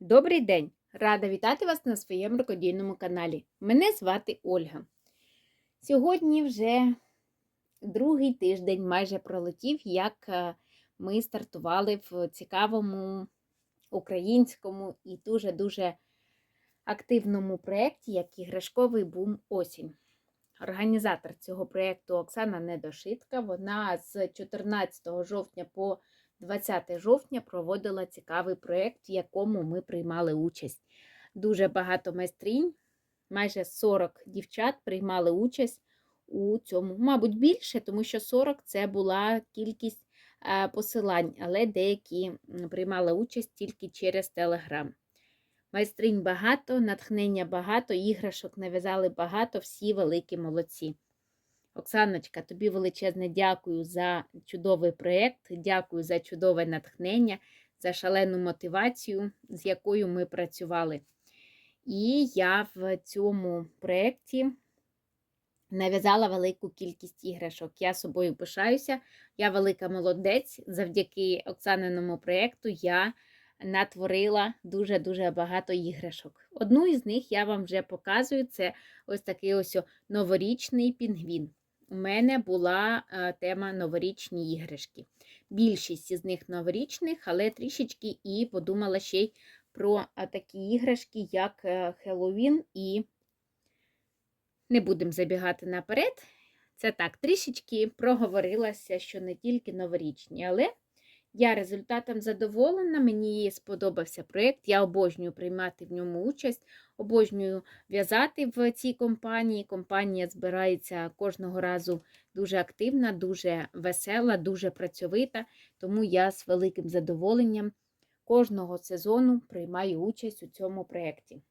Добрий день! Рада вітати вас на своєму рукодільному каналі. Мене звати Ольга. Сьогодні вже другий тиждень майже пролетів, як е, ми стартували в цікавому українському і дуже-дуже активному проєкті, як іграшковий бум осінь. Організатор цього проєкту Оксана Недошитка. Вона з 14 жовтня по 20 жовтня проводила цікавий проєкт, в якому ми приймали участь. Дуже багато майстрінь, майже 40 дівчат приймали участь у цьому. Мабуть, більше, тому що 40 це була кількість е, посилань, але деякі приймали участь тільки через Телеграм. Майстринь багато, натхнення багато, іграшок нав'язали багато, всі великі молодці. Оксаночка, тобі величезне дякую за чудовий проєкт, дякую за чудове натхнення, за шалену мотивацію, з якою ми працювали. І я в цьому проєкті нав'язала велику кількість іграшок. Я собою пишаюся, я велика молодець. Завдяки Оксаниному проєкту я натворила дуже-дуже багато іграшок. Одну із них я вам вже показую: це ось такий ось новорічний пінгвін у мене була е, тема новорічні іграшки. Більшість із них новорічних, але трішечки і подумала ще й про е, такі іграшки, як е, Хеллоуін, і не будемо забігати наперед. Це так, трішечки проговорилася, що не тільки новорічні, але я результатом задоволена, мені сподобався проєкт, я обожнюю приймати в ньому участь, обожнюю в'язати в цій компанії. Компанія збирається кожного разу дуже активна, дуже весела, дуже працьовита, тому я з великим задоволенням кожного сезону приймаю участь у цьому проєкті.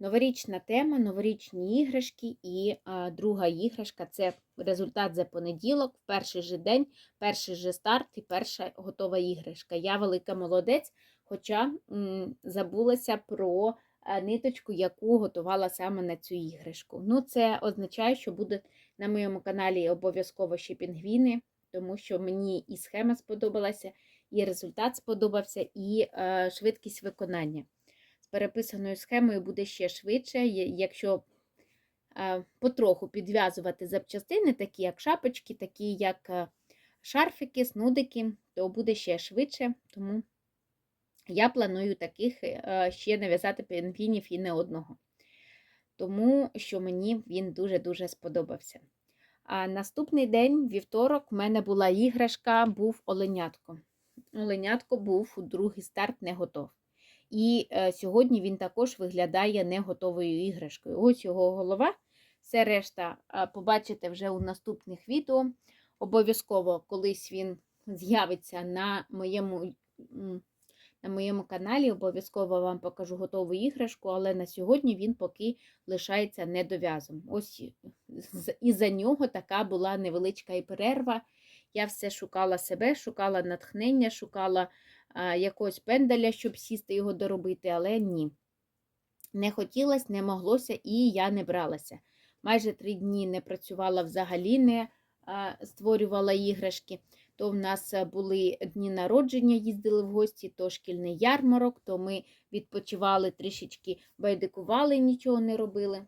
Новорічна тема, новорічні іграшки, і а, друга іграшка це результат за понеділок, в перший же день, перший же старт і перша готова іграшка. Я велика молодець, хоча м, забулася про ниточку, яку готувала саме на цю іграшку. Ну, Це означає, що буде на моєму каналі обов'язково ще пінгвіни, тому що мені і схема сподобалася, і результат сподобався, і а, швидкість виконання З переписаною схемою буде ще швидше, якщо потроху підв'язувати запчастини, такі як шапочки, такі як е, шарфики, снудики, то буде ще швидше. Тому я планую таких е, ще нав'язати пінгвінів і не одного. Тому що мені він дуже-дуже сподобався. А наступний день, вівторок, в мене була іграшка, був оленятко. Оленятко був у другий старт не готов. І е, сьогодні він також виглядає не готовою іграшкою. Ось його голова. Все решта побачите вже у наступних відео. Обов'язково колись він з'явиться на моєму на моєму каналі, обов'язково вам покажу готову іграшку, але на сьогодні він поки лишається недов'язом. Ось із-за нього така була невеличка і перерва. Я все шукала себе, шукала натхнення, шукала якогось пендаля, щоб сісти його доробити, але ні. Не хотілося, не моглося, і я не бралася. Майже три дні не працювала взагалі, не створювала іграшки. То в нас були дні народження, їздили в гості, то шкільний ярмарок, то ми відпочивали трішечки, байдикували, нічого не робили.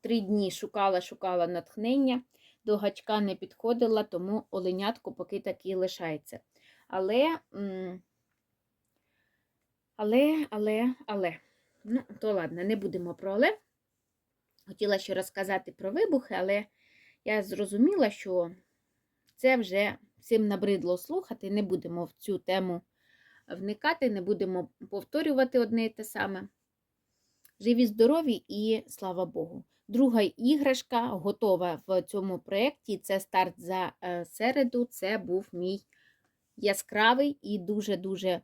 Три дні шукала, шукала натхнення, до гачка не підходила, тому оленятко поки таки лишається. Але але, але, але. Ну, то ладно, не будемо про але. Хотіла ще розказати про вибухи, але я зрозуміла, що це вже всім набридло слухати, не будемо в цю тему вникати, не будемо повторювати одне і те саме. Живі, здорові і слава Богу. Друга іграшка готова в цьому проєкті. Це старт за е, середу. Це був мій яскравий і дуже-дуже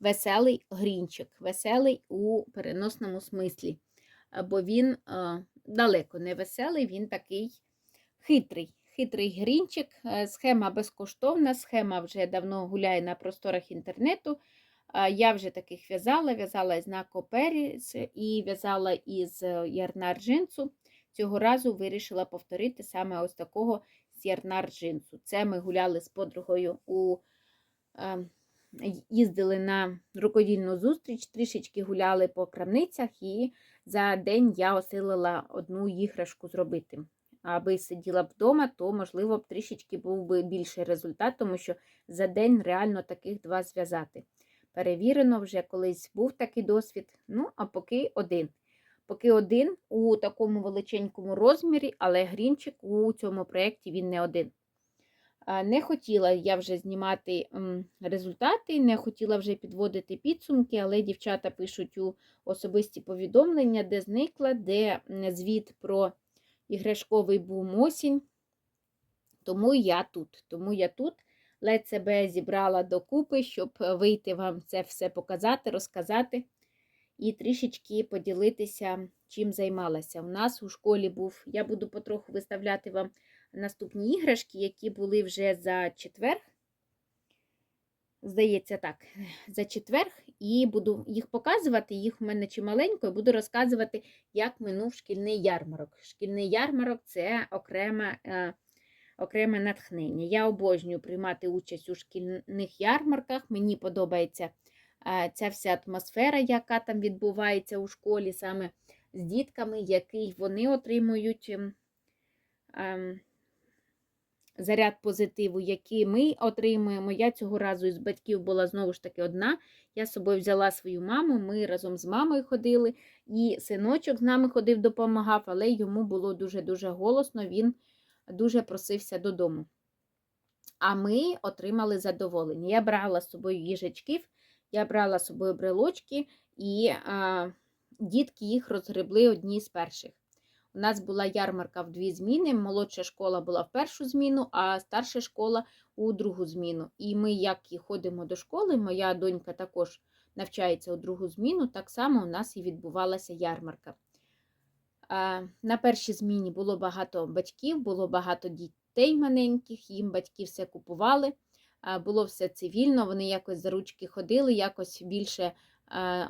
веселий грінчик, веселий у переносному смислі. Бо він е, далеко не веселий, він такий хитрий. Хитрий грінчик, е, схема безкоштовна, схема вже давно гуляє на просторах інтернету. Я вже таких в'язала, в'язала із Накоперіс і в'язала із е, ярнар джинсу. Цього разу вирішила повторити саме ось такого з ярнар джинсу. Це ми гуляли з подругою у їздили на рукодільну зустріч, трішечки гуляли по крамницях, і за день я осилила одну іграшку зробити. Аби сиділа б вдома, то, можливо, б трішечки був би більший результат, тому що за день реально таких два зв'язати. Перевірено, вже колись був такий досвід. Ну, а поки один. Поки один у такому величенькому розмірі, але грінчик у цьому проєкті він не один. Не хотіла я вже знімати результати, не хотіла вже підводити підсумки, але дівчата пишуть у особисті повідомлення, де зникла, де звіт про іграшковий бум осінь. Тому я тут. Тому я тут ледь себе зібрала докупи, щоб вийти вам це все показати, розказати і трішечки поділитися, чим займалася. У нас у школі був, я буду потроху виставляти вам наступні іграшки, які були вже за четвер. Здається, так, за четверг, і буду їх показувати, їх в мене чималенько, і буду розказувати, як минув шкільний ярмарок. Шкільний ярмарок це окреме, е, окреме натхнення. Я обожнюю приймати участь у шкільних ярмарках. Мені подобається е, ця вся атмосфера, яка там відбувається у школі, саме з дітками, який вони отримують. Заряд позитиву, який ми отримуємо. Я цього разу із батьків була знову ж таки одна. Я з собою взяла свою маму, ми разом з мамою ходили, і синочок з нами ходив, допомагав, але йому було дуже-дуже голосно, він дуже просився додому. А ми отримали задоволення. Я брала з собою їжачків, я брала з собою брелочки, і а, дітки їх розгребли одні з перших. У нас була ярмарка в дві зміни. Молодша школа була в першу зміну, а старша школа у другу зміну. І ми, як і ходимо до школи, моя донька також навчається у другу зміну, так само у нас і відбувалася ярмарка. На першій зміні було багато батьків, було багато дітей маленьких, їм батьки все купували. Було все цивільно, вони якось за ручки ходили, якось більше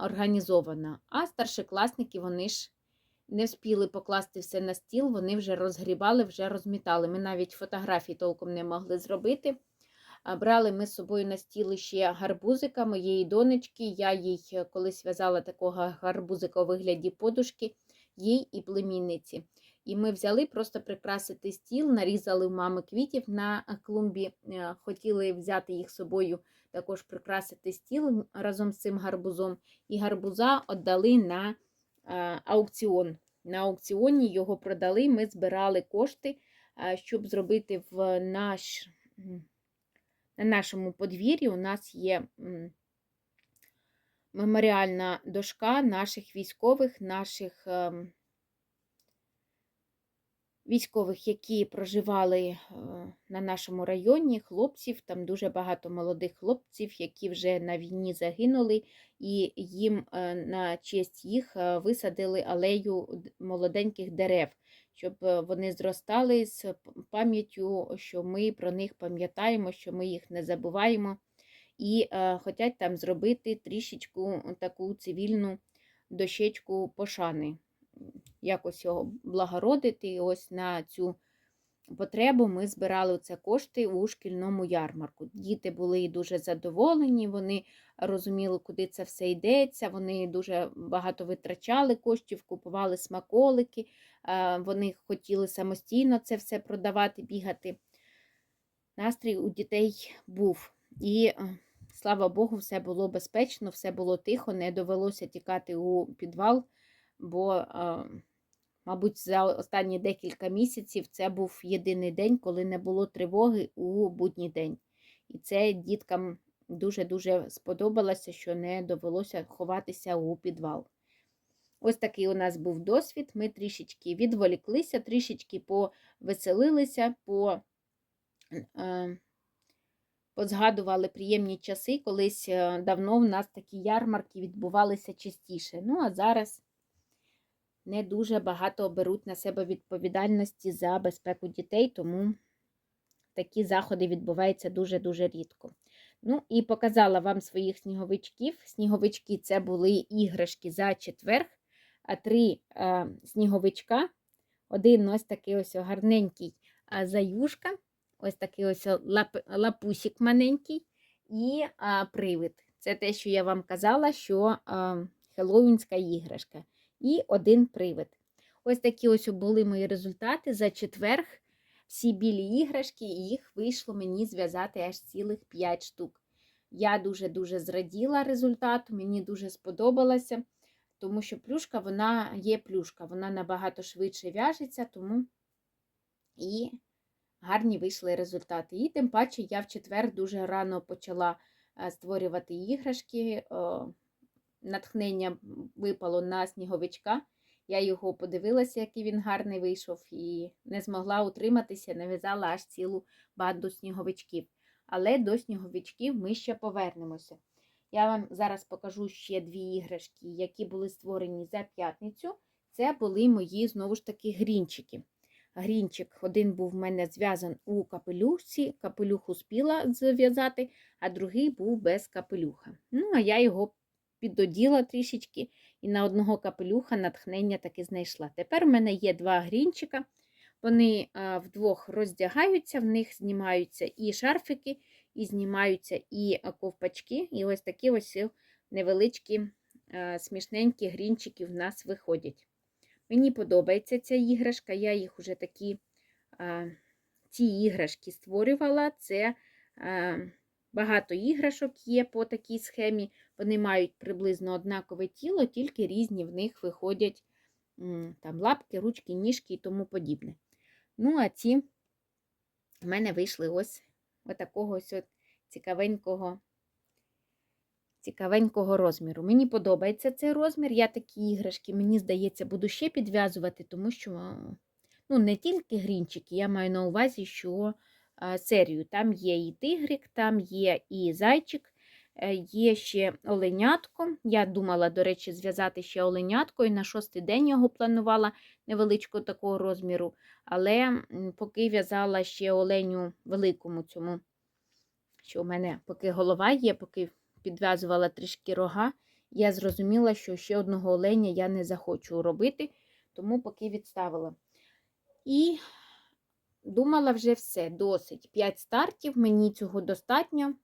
організовано. А старшокласники, вони ж не вспіли покласти все на стіл, вони вже розгрібали, вже розмітали. Ми навіть фотографій толком не могли зробити. Брали ми з собою на стіл ще гарбузика моєї донечки. Я їй е, колись в'язала такого гарбузика у вигляді подушки, їй і племінниці. І ми взяли просто прикрасити стіл, нарізали в мами квітів на клумбі, е, хотіли взяти їх з собою, також прикрасити стіл разом з цим гарбузом. І гарбуза віддали на аукціон. На аукціоні його продали, ми збирали кошти, щоб зробити в наш, на нашому подвір'ї. У нас є меморіальна дошка наших військових, наших ем, військових, які проживали е, на нашому районі, хлопців, там дуже багато молодих хлопців, які вже на війні загинули, і їм е, на честь їх е, висадили алею молоденьких дерев, щоб вони зростали з пам'яттю, що ми про них пам'ятаємо, що ми їх не забуваємо, і хочуть там зробити трішечку таку цивільну дощечку пошани якось його благородити. І ось на цю потребу ми збирали це кошти у шкільному ярмарку. Діти були дуже задоволені, вони розуміли, куди це все йдеться. Вони дуже багато витрачали коштів, купували смаколики, вони хотіли самостійно це все продавати, бігати. Настрій у дітей був. І, е, слава Богу, все було безпечно, все було тихо, не довелося тікати у підвал бо, мабуть, за останні декілька місяців це був єдиний день, коли не було тривоги у будній день. І це діткам дуже-дуже сподобалося, що не довелося ховатися у підвал. Ось такий у нас був досвід. Ми трішечки відволіклися, трішечки повеселилися, по, е, позгадували приємні часи. Колись давно в нас такі ярмарки відбувалися частіше. Ну, а зараз не дуже багато беруть на себе відповідальності за безпеку дітей, тому такі заходи відбуваються дуже-дуже рідко. Ну, і показала вам своїх сніговичків. Сніговички це були іграшки за четверг, а три е, сніговичка. Один ось такий ось гарненький заюшка, ось такий ось лап, лапусик маленький. і а, привид. Це те, що я вам казала, що а, хеллоуінська іграшка. І один привид. Ось такі ось були мої результати за четверг. Всі білі іграшки, і їх вийшло мені зв'язати аж цілих 5 штук. Я дуже-дуже зраділа результату, мені дуже сподобалося, тому що плюшка вона є плюшка, вона набагато швидше в'яжеться, тому і гарні вийшли результати. І тим паче я в четвер дуже рано почала е, створювати іграшки. Натхнення випало на сніговичка. Я його подивилася, який він гарний вийшов, і не змогла утриматися, нав'язала аж цілу банду сніговичків. Але до сніговичків ми ще повернемося. Я вам зараз покажу ще дві іграшки, які були створені за п'ятницю. Це були мої, знову ж таки, грінчики. Грінчик один був в мене зв'язан у капелюшці, капелюх успіла зв'язати, а другий був без капелюха. Ну, а я його піддоділа трішечки і на одного капелюха натхнення таки знайшла. Тепер в мене є два грінчика. Вони вдвох роздягаються, в них знімаються і шарфики, і знімаються і ковпачки. І ось такі ось невеличкі смішненькі грінчики в нас виходять. Мені подобається ця іграшка, я їх уже такі ці іграшки створювала. Це багато іграшок є по такій схемі. Вони мають приблизно однакове тіло, тільки різні в них виходять там, лапки, ручки, ніжки і тому подібне. Ну, а ці в мене вийшли ось отакого ось от цікавенького цікавенького розміру. Мені подобається цей розмір. Я такі іграшки, мені здається, буду ще підв'язувати, тому що ну, не тільки грінчики, я маю на увазі, що серію. Там є і тигрик, там є і зайчик, є ще оленятко. Я думала, до речі, зв'язати ще оленятко, і на шостий день його планувала невеличкого такого розміру. Але поки в'язала ще оленю великому цьому, що у мене поки голова є, поки підв'язувала трішки рога, я зрозуміла, що ще одного оленя я не захочу робити, тому поки відставила. І думала вже все, досить. 5 стартів, мені цього достатньо.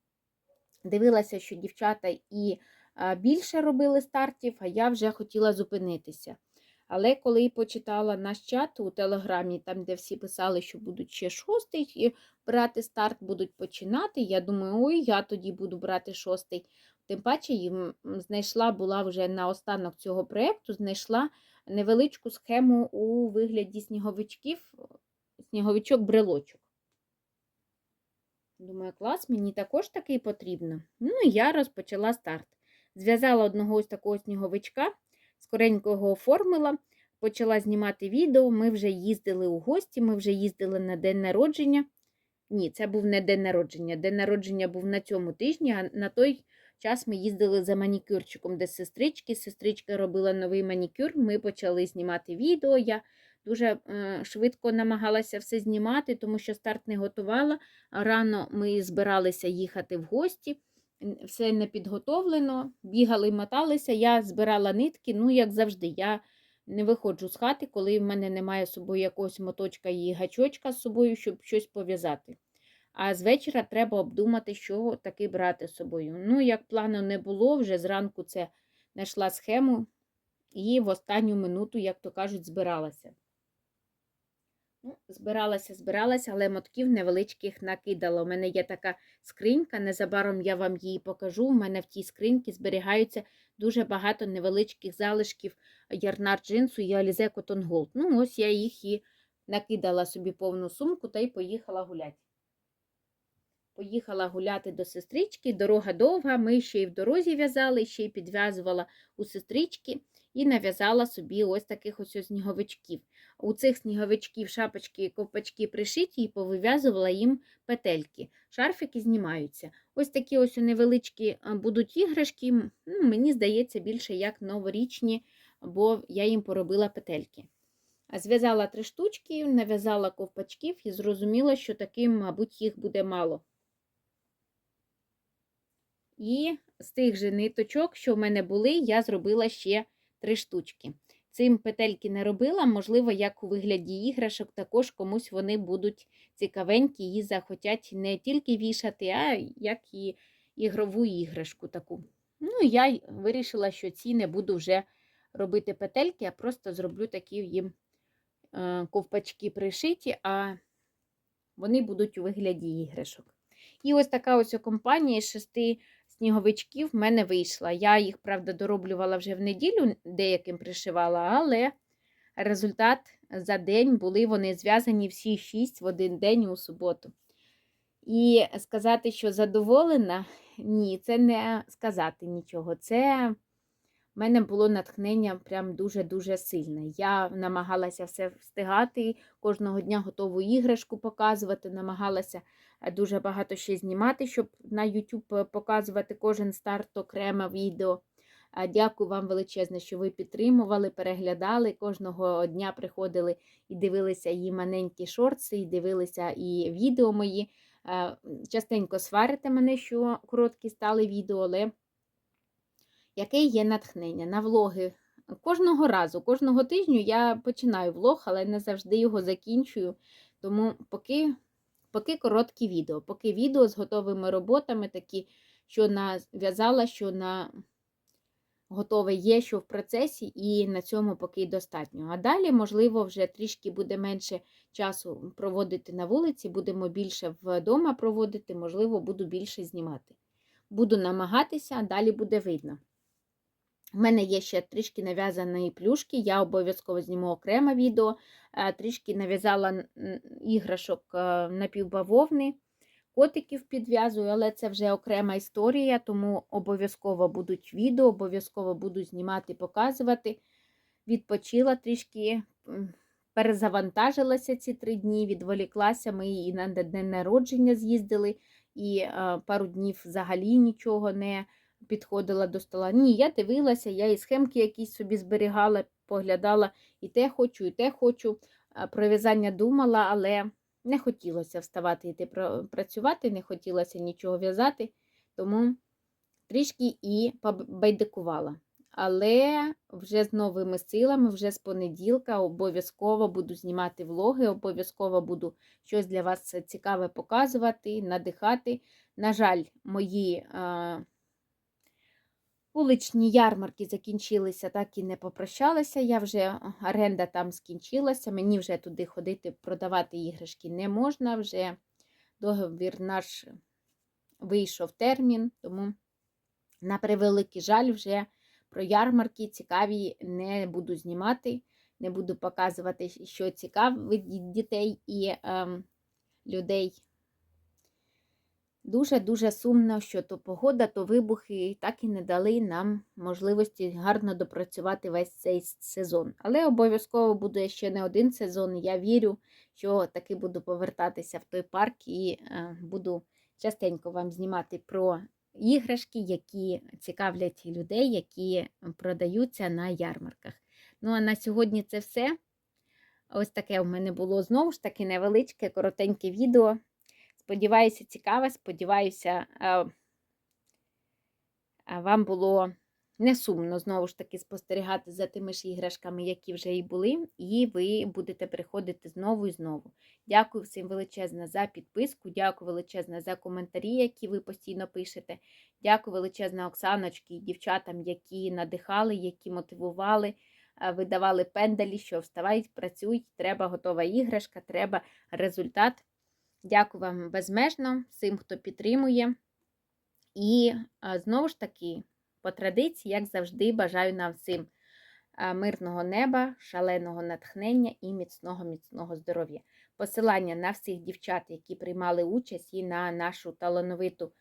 Дивилася, що дівчата і більше робили стартів, а я вже хотіла зупинитися. Але коли почитала наш чат у телеграмі, там, де всі писали, що будуть ще шостий і брати старт, будуть починати, я думаю, ой, я тоді буду брати шостий. Тим паче їм знайшла була вже на останок цього проєкту, знайшла невеличку схему у вигляді сніговичків, сніговичок-брелочок. Думаю, клас, мені також такий потрібно. Ну і я розпочала старт. Зв'язала одного ось такого сніговичка, скоренько його оформила, почала знімати відео. Ми вже їздили у гості, ми вже їздили на день народження. Ні, це був не день народження. День народження був на цьому тижні, а на той час ми їздили за манікюрчиком до сестрички. Сестричка робила новий манікюр. Ми почали знімати відео. Я дуже е, швидко намагалася все знімати, тому що старт не готувала. Рано ми збиралися їхати в гості. Все не підготовлено, бігали, моталися. Я збирала нитки, ну, як завжди, я не виходжу з хати, коли в мене немає з собою якогось моточка і гачочка з собою, щоб щось пов'язати. А з вечора треба обдумати, що таки брати з собою. Ну, як плану не було, вже зранку це знайшла схему і в останню минуту, як то кажуть, збиралася. Ну, Збиралася, збиралася, але мотків невеличких накидала. У мене є така скринька, незабаром я вам її покажу. У мене в тій скриньці зберігаються дуже багато невеличких залишків ярнар джинсу і Alize Cotton. Ну, ось я їх і накидала собі повну сумку та й поїхала гуляти. Поїхала гуляти до сестрички, дорога довга, ми ще й в дорозі в'язали, ще й підв'язувала у сестрички і нав'язала собі ось таких ось сніговичків. У цих сніговичків шапочки і ковпачки пришиті і повив'язувала їм петельки. Шарфики знімаються. Ось такі ось невеличкі будуть іграшки, ну, мені здається, більше як новорічні, бо я їм поробила петельки. Зв'язала три штучки, нав'язала ковпачків і зрозуміла, що таким, мабуть, їх буде мало. І з тих же ниточок, що в мене були, я зробила ще три штучки. Цим петельки не робила, можливо, як у вигляді іграшок, також комусь вони будуть цікавенькі і захотять не тільки вішати, а як і ігрову іграшку таку. Ну, я вирішила, що ці не буду вже робити петельки, а просто зроблю такі їм е, ковпачки пришиті, а вони будуть у вигляді іграшок. І ось така ось компанія з шести сніговичків в мене вийшла. Я їх, правда, дороблювала вже в неділю, деяким пришивала, але результат за день були вони зв'язані всі шість в один день у суботу. І сказати, що задоволена, ні, це не сказати нічого. Це в мене було натхнення прям дуже-дуже сильне. Я намагалася все встигати, кожного дня готову іграшку показувати, намагалася е, дуже багато ще знімати, щоб на YouTube показувати кожен старт окремо відео. Дякую вам величезне, що ви підтримували, переглядали. Кожного дня приходили і дивилися її маленькі шорти, і дивилися і відео мої. Е, Частенько сварите мене, що короткі стали відео, але яке є натхнення на влоги. Кожного разу, кожного тижню я починаю влог, але не завжди його закінчую. Тому поки поки короткі відео, поки відео з готовими роботами, такі, що нав'язала, що на готове є, що в процесі, і на цьому поки достатньо. А далі, можливо, вже трішки буде менше часу проводити на вулиці, будемо більше вдома проводити, можливо, буду більше знімати. Буду намагатися, а далі буде видно. У мене є ще трішки нав'язаної плюшки, я обов'язково зніму окреме відео, е, трішки нав'язала іграшок е, напівбавовни, котиків підв'язую, але це вже окрема історія, тому обов'язково будуть відео, обов'язково буду знімати, показувати. Відпочила трішки, перезавантажилася ці три дні, відволіклася. Ми і на день народження з'їздили, і е, пару днів взагалі нічого не підходила до стола. Ні, я дивилася, я і схемки якісь собі зберігала, поглядала і те хочу, і те хочу. Про в'язання думала, але не хотілося вставати йти працювати, не хотілося нічого в'язати, тому трішки і побайдикувала. Але вже з новими силами, вже з понеділка, обов'язково буду знімати влоги, обов'язково буду щось для вас цікаве показувати, надихати. На жаль, мої Вуличні ярмарки закінчилися, так і не попрощалася. Я вже оренда там скінчилася, мені вже туди ходити, продавати іграшки не можна. Вже договір наш вийшов термін, тому, на превеликий жаль, вже про ярмарки цікаві не буду знімати, не буду показувати, що цікавить дітей і ем, людей. Дуже-дуже сумно, що то погода, то вибухи так і не дали нам можливості гарно допрацювати весь цей сезон. Але обов'язково буде ще не один сезон. Я вірю, що таки буду повертатися в той парк і е, буду частенько вам знімати про іграшки, які цікавлять людей, які продаються на ярмарках. Ну, а на сьогодні це все. Ось таке в мене було знову ж таки невеличке, коротеньке відео. Сподіваюся, цікаве, сподіваюся, вам було не сумно, знову ж таки, спостерігати за тими ж іграшками, які вже і були, і ви будете приходити знову і знову. Дякую всім величезне за підписку, дякую величезне за коментарі, які ви постійно пишете. Дякую величезне Оксаночки і дівчатам, які надихали, які мотивували. Видавали пендалі, що вставають, працюють, треба готова іграшка, треба результат. Дякую вам безмежно всім, хто підтримує. І знову ж таки, по традиції, як завжди, бажаю нам всім мирного неба, шаленого натхнення і міцного, міцного здоров'я. Посилання на всіх дівчат, які приймали участь, і на нашу талановиту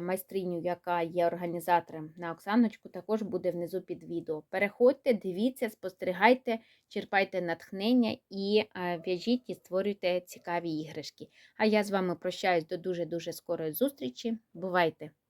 майстриню, яка є організатором на Оксаночку, також буде внизу під відео. Переходьте, дивіться, спостерігайте, черпайте натхнення і в'яжіть і створюйте цікаві іграшки. А я з вами прощаюсь до дуже-дуже скорої зустрічі. Бувайте!